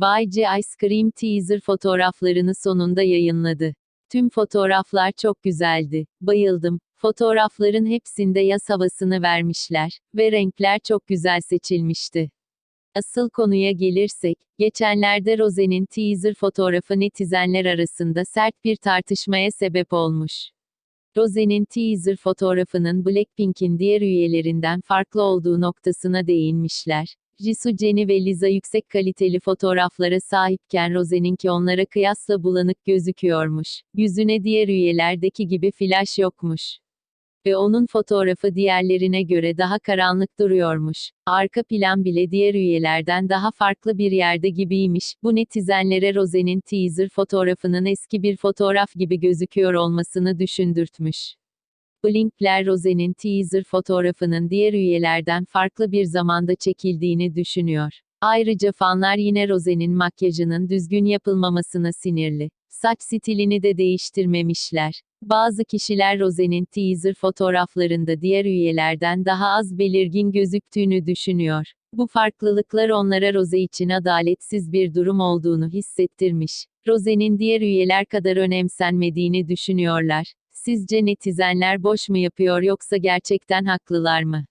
YG Ice Cream teaser fotoğraflarını sonunda yayınladı. Tüm fotoğraflar çok güzeldi. Bayıldım. Fotoğrafların hepsinde yaz havasını vermişler ve renkler çok güzel seçilmişti. Asıl konuya gelirsek, geçenlerde Rose'nin teaser fotoğrafı netizenler arasında sert bir tartışmaya sebep olmuş. Rose'nin teaser fotoğrafının Blackpink'in diğer üyelerinden farklı olduğu noktasına değinmişler. Jisoo, Jennie ve Lisa yüksek kaliteli fotoğraflara sahipken Rose'ninki onlara kıyasla bulanık gözüküyormuş. Yüzüne diğer üyelerdeki gibi flash yokmuş. Ve onun fotoğrafı diğerlerine göre daha karanlık duruyormuş. Arka plan bile diğer üyelerden daha farklı bir yerde gibiymiş. Bu netizenlere Rose'nin teaser fotoğrafının eski bir fotoğraf gibi gözüküyor olmasını düşündürtmüş. Blinkler Rose'nin teaser fotoğrafının diğer üyelerden farklı bir zamanda çekildiğini düşünüyor. Ayrıca fanlar yine Rose'nin makyajının düzgün yapılmamasına sinirli. Saç stilini de değiştirmemişler. Bazı kişiler Rose'nin teaser fotoğraflarında diğer üyelerden daha az belirgin gözüktüğünü düşünüyor. Bu farklılıklar onlara Rose için adaletsiz bir durum olduğunu hissettirmiş. Rose'nin diğer üyeler kadar önemsenmediğini düşünüyorlar. Sizce netizenler boş mu yapıyor yoksa gerçekten haklılar mı?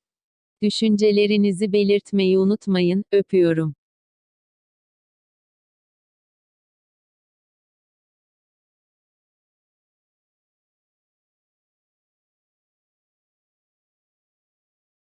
Düşüncelerinizi belirtmeyi unutmayın, öpüyorum.